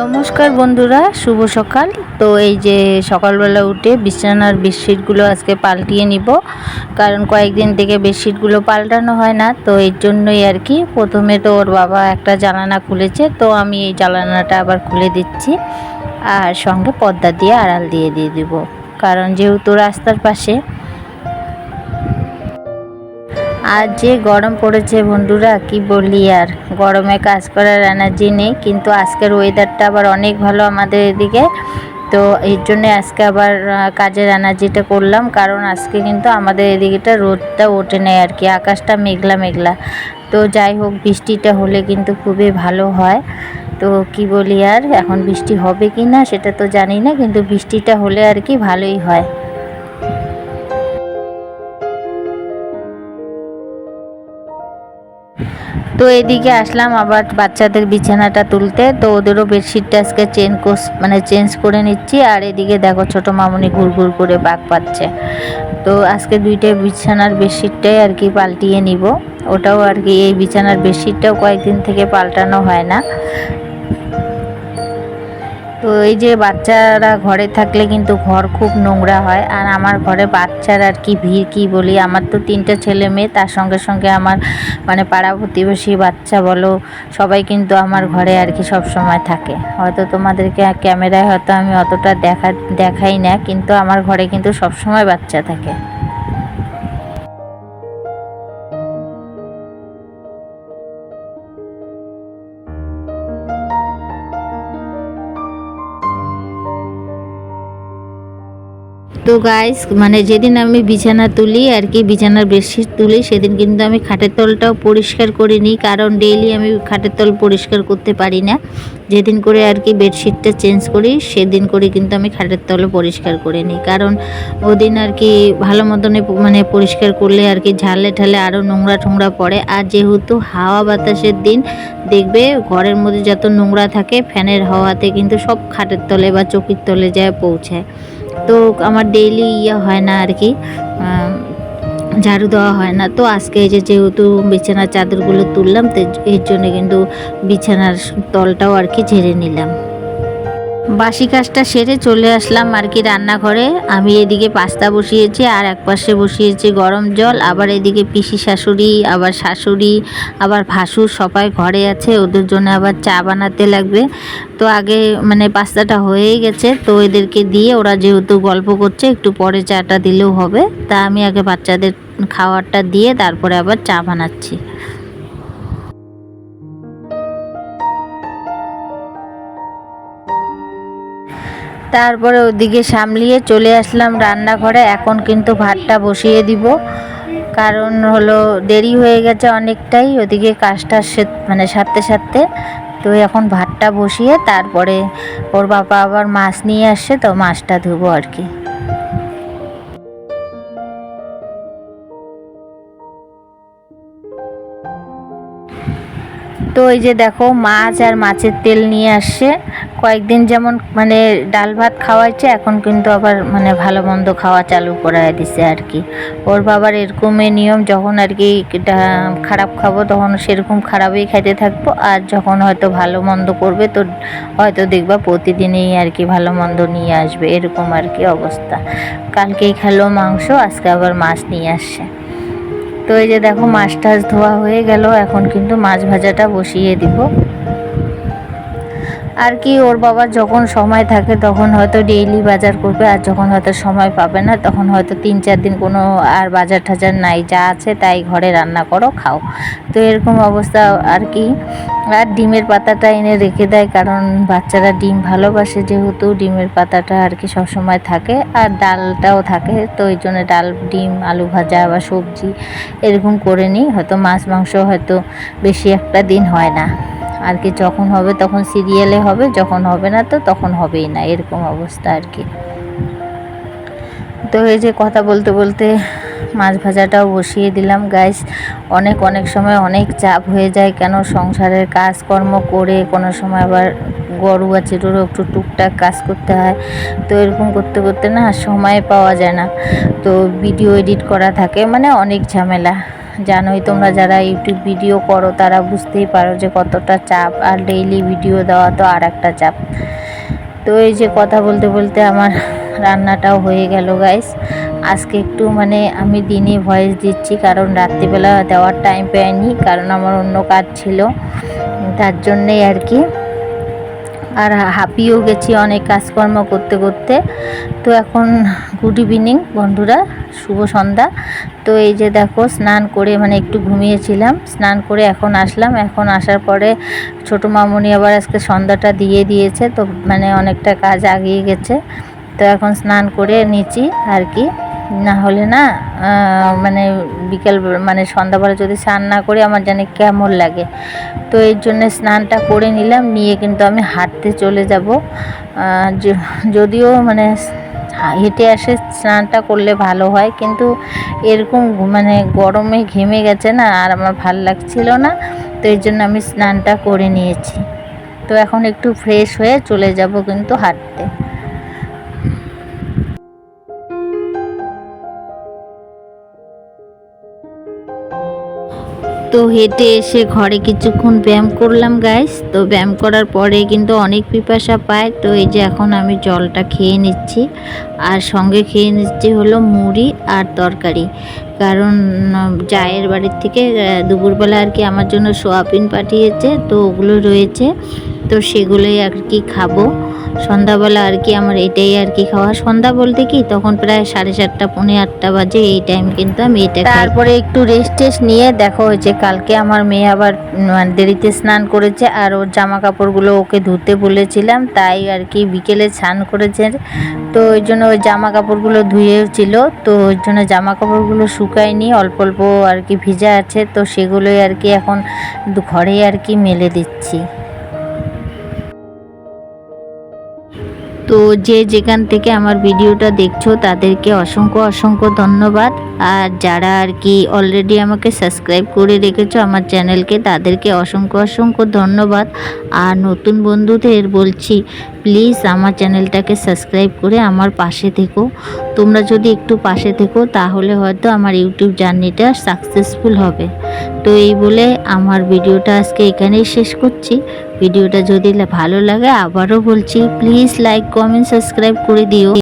নমস্কার বন্ধুরা, শুভ সকাল। তো এই যে সকালবেলা উঠে বিছানার বেডশিটগুলো আজকে পাল্টিয়ে নিব। কারণ কয়েকদিন থেকে বেডশিটগুলো পাল্টানো হয় না, তো এর জন্যই আর কি। প্রথমে তো ওর বাবা একটা জানানা খুলেছে, তো আমি এই জানানাটা আবার খুলে দিচ্ছি। আর সঙ্গে পর্দা দিয়ে আড়াল দিয়ে দিয়ে দিব। কারণ যেহেতু রাস্তার পাশে আর যে গরম পড়েছে বন্ধুরা, কি বলি আর? গরমে কাজ করার এনার্জি নেই, কিন্তু আজকের ওয়েদারটা আবার অনেক ভালো আমাদের এদিকে। তো এর জন্যে আজকে আবার কাজের এনার্জিটা করলাম, কারণ আজকে কিন্তু আমাদের এদিকেটা রোদটা ওঠে নেয় আর কি, আকাশটা মেঘলা মেঘলা। তো যাই হোক, বৃষ্টিটা হলে কিন্তু খুবই ভালো হয়। তো কি বলি আর, এখন বৃষ্টি হবে কি না সেটা তো জানি না, কিন্তু বৃষ্টিটা হলে আর কি ভালোই হয়। তো এদিকে আসলাম আবার বাচ্চাদের বিছানাটা তুলতে। তো ওদেরও বেডশিটটা আজকে চেঞ্জ মানে চেঞ্জ করে নিচ্ছি। আর এদিকে দেখো ছোটো মামুনি ঘুর ঘুর করে বাঘ পাচ্ছে। তো আজকে দুইটা বিছানার বেডশিটটাই আর কি পাল্টিয়ে নিব। ওটাও আর কি এই বিছানার বেডশিটটাও কয়েকদিন থেকে পাল্টানো হয় না। তো এই যে বাচ্চারা ঘরে থাকলে কিন্তু ঘর খুব নোংরা হয়। আর আমার ঘরে বাচ্চার আর কি ভিড় কি বলি? আমার তো তিনটা ছেলে মেয়ে, তার সঙ্গে সঙ্গে আমার মানে পাড়া প্রতিবেশী বাচ্চা বলো, সবাই কিন্তু আমার ঘরে আর কি সব সময় থাকে। হয়তো তোমাদেরকে ক্যামেরায় হয়তো আমি অতটা দেখা, দেখাই না, কিন্তু আমার ঘরে কিন্তু সব সময় বাচ্চা থাকে। তো গাইস মানে যেদিন আমি বিছানা তুলি আর কি, বিছানার বেডশিট তুলি, সেদিন কিন্তু আমি খাটের তলটাও পরিষ্কার করে নিই, কারণ ডেইলি আমি খাটের তল পরিষ্কার করতে পারি না। যেদিন করে আর কি বেডশিটটা চেঞ্জ করি, সেদিন করে কিন্তু আমি খাটের তলে পরিষ্কার করে নিই। কারণ ওদিন আর কি ভালো মতনে মানে পরিষ্কার করলে আর কি ঝালে ঠালে আরও নোংরা ঠোংরা পড়ে। আর যেহেতু হাওয়া বাতাসের দিন, দেখবে ঘরের মধ্যে যত নোংরা থাকে, ফ্যানের হাওয়াতে কিন্তু সব খাটের তলে বা চকির তলে যায় পৌঁছায়। তো আমার ডেইলি ইয়ে হয় না আর কি ঝাড়ু দেওয়া হয় না। তো আজকে এই যে যেহেতু বিছানার চাদরগুলো তুললাম, তো এর জন্য কিন্তু বিছানার তলটাও আর কি ঝেড়ে নিলাম। বাসি কাজটা সেরে চলে আসলাম আর কি রান্নাঘরে। আমি এদিকে পাস্তা বসিয়েছি আর এক পাশে বসিয়েছি গরম জল, আবার এদিকে পিসি শাশুড়ি, আবার শাশুড়ি, আবার ভাসুর সবাই ঘরে আছে, ওদের জন্য আবার চা বানাতে লাগবে। তো আগে মানে পাস্তাটা হয়েই গেছে, তো এদেরকে দিয়ে ওরা যেহেতু গল্প করছে, একটু পরে চাটা দিলেও হবে। তা আমি আগে বাচ্চাদের খাওয়ারটা দিয়ে তারপরে আবার চা বানাচ্ছি। তারপরে ওদিকে সামলিয়ে চলে আসলাম রান্নাঘরে। এখন কিন্তু ভাতটা বসিয়ে দিব। কারণ হলো দেরি হয়ে গেছে অনেকটাই। ওদিকে কাজটা মানে সারতে সারতে। তো এখন ভাতটা বসিয়ে তারপরে ওর বাবা আবার মাছ নিয়ে আসছে, তো মাছটা ধুবো আর কি। তো এই যে দেখো মাছ আর মাছের তেল নিয়ে আসছে। কয়েকদিন যেমন মানে ডাল ভাত খাওয়াইছে, এখন কিন্তু আবার মানে ভালো মন্দ খাওয়া চালু করায় দিছে আর কি। ওর বাবার এরকমই নিয়ম, যখন আর কি খারাপ খাব তখন সেরকম খারাপই খাইতে থাকব, আর যখন হয়তো ভালো মন্দ করবে তো হয়তো দেখবা প্রতিদিনই আর কি ভালো মন্দ নিয়ে আসবে, এরকম আর কি অবস্থা। কালকেই খেলো মাংস, আজকে আবার মাছ নিয়ে আসছে। তো এই যে দেখো মাছ টাছ ধোয়া হয়ে গেল, এখন কিন্তু মাছ ভাজাটা বসিয়ে দিব। আর কি, ওর বাবার যখন সময় থাকে তখন হয়তো ডেইলি বাজার করবে, আর যখন হয়তো সময় পাবে না তখন হয়তো তিন চার দিন কোনো আর বাজার টাজার নাই, যা আছে তাই ঘরে রান্না করো, খাও। তো এরকম অবস্থা আর কি। আর ডিমের পাতাটা এনে রেখে দেয়, কারণ বাচ্চারা ডিম ভালোবাসে যেহেতু, ডিমের পাতাটা আর কি সবসময় থাকে, আর ডালটাও থাকে, তো এই জন্য ডাল, ডিম, আলু ভাজা বা সবজি এরকম করে নিই, হয়তো মাছ, মাংস হয়তো বেশি একটা দিন হয় না। আর কি যখন হবে তখন সিরিয়ালে হবে, যখন হবে না তো তখন হবেই না, এরকম অবস্থা আর কি। তো এই যে কথা বলতে বলতে মাছ ভাজাটাও বসিয়ে দিলাম গাইস অনেক অনেক সময় অনেক চাপ হয়ে যায় কেন সংসারের কাজকর্ম করে, কোনো সময় আবার গরু আছে টোরও একটু টুকটাক কাজ করতে হয়। তো এরকম করতে করতে না সময় পাওয়া যায় না। তো ভিডিও এডিট করা থাকে মানে অনেক ঝামেলা। জানোই তোমরা যারা ইউটিউব ভিডিও করো, তারা বুঝতেই পারো যে কতটা চাপ আর ডেইলি ভিডিও দেওয়া তো আর একটা চাপ। তো এই যে কথা বলতে বলতে আমার রান্নাটাও হয়ে গেল গাইস আজকে একটু মানে আমি দিনে ভয়েস দিচ্ছি, কারণ রাত্রিবেলা দেওয়ার টাইম পাইনি কারণ আমার অন্য কাজ ছিল। তার জন্যেই আর কি। আর হাঁপিয়েও গেছি অনেক কাজকর্ম করতে করতে। তো এখন গুড ইভিনিং বন্ধুরা, শুভ সন্ধ্যা। তো এই যে দেখো, স্নান করে মানে একটু ঘুমিয়েছিলাম, স্নান করে এখন আসলাম। এখন আসার পরে ছোটো মামুনি আবার আজকে সন্ধ্যাটা দিয়ে দিয়েছে, তো মানে অনেকটা কাজ আগিয়ে গেছে। তো এখন স্নান করে নিচ্ছি আর কি। না হলে না মানে বিকেল মানে সন্ধ্যাবেলা যদি স্নান না করি আমার জানি কেমন লাগে। তো এর জন্য স্নানটা করে নিলাম, নিয়ে কিন্তু আমি হাঁটতে চলে যাব। যদিও মানে হেঁটে আসে স্নানটা করলে ভালো হয়, কিন্তু এরকম মানে গরমে ঘেমে গেছে না, আর আমার ভালো লাগছিল না, তো এর জন্য আমি স্নানটা করে নিয়েছি। তো এখন একটু ফ্রেশ হয়ে চলে যাব কিন্তু হাঁটতে। তো হেঁটে এসে ঘরে কিছুক্ষণ ব্যায়াম করলাম গাইস তো ব্যায়াম করার পরে কিন্তু অনেক পিপাসা পায়। তো এই যে এখন আমি জলটা খেয়ে নিচ্ছি। আর সঙ্গে খেয়ে নিচ্ছি হলো মুড়ি আর তরকারি। কারণ জায়ের বাড়ির থেকে দুপুরবেলা আর কি আমার জন্য সোয়াবিন পাঠিয়েছে, তো ওগুলো রয়েছে। তো সেগুলোই আর কি খাব। সন্ধ্যাবেলা আর কি আমার এটাই আর কি খাওয়া। সন্ধ্যা বলতে কি, তখন প্রায় সাড়ে চারটা পৌনে আটটা বাজে এই টাইম কিন্তু আমি এটা তারপরে একটু রেস্ট টেস্ট নিয়ে দেখো হয়েছে, কালকে আমার মেয়ে আবার মানে দেরিতে স্নান করেছে আর ওর জামা কাপড়গুলো ওকে ধুতে বলেছিলাম, তাই আর কি বিকেলে স্নান করেছে। তো ওই জন্য ওই জামা কাপড়গুলো ধুয়েছিল, তো ওই জন্য জামা কাপড়গুলো শুকায়নি, অল্প অল্প আর কি ভিজা আছে, তো সেগুলোই আর কি এখন ঘরে আর কি মেলে দিচ্ছি। তো যে যেখান থেকে আমার ভিডিওটা দেখছ, তাদেরকে অসংখ্য অসংখ্য ধন্যবাদ। আর যারা আর কি অলরেডি আমাকে সাবস্ক্রাইব করে রেখেছো আমার চ্যানেলকে তাদেরকে অসংখ্য অসংখ্য ধন্যবাদ। আর নতুন বন্ধুদের বলছি প্লিজ আমার চ্যানেলটাকে সাবস্ক্রাইব করে আমার পাশে থেকো। তোমরা যদি একটু পাশে থেকো, তাহলে হয়তো আমার ইউটিউব জার্নিটা সাকসেসফুল হবে। তো এই বলে আমার ভিডিওটা আজকে এখানেই শেষ করছি। ভিডিওটা যদি ভালো লাগে আবারও বলছি প্লিজ লাইক কমেন্ট সাবস্ক্রাইব করে দিও।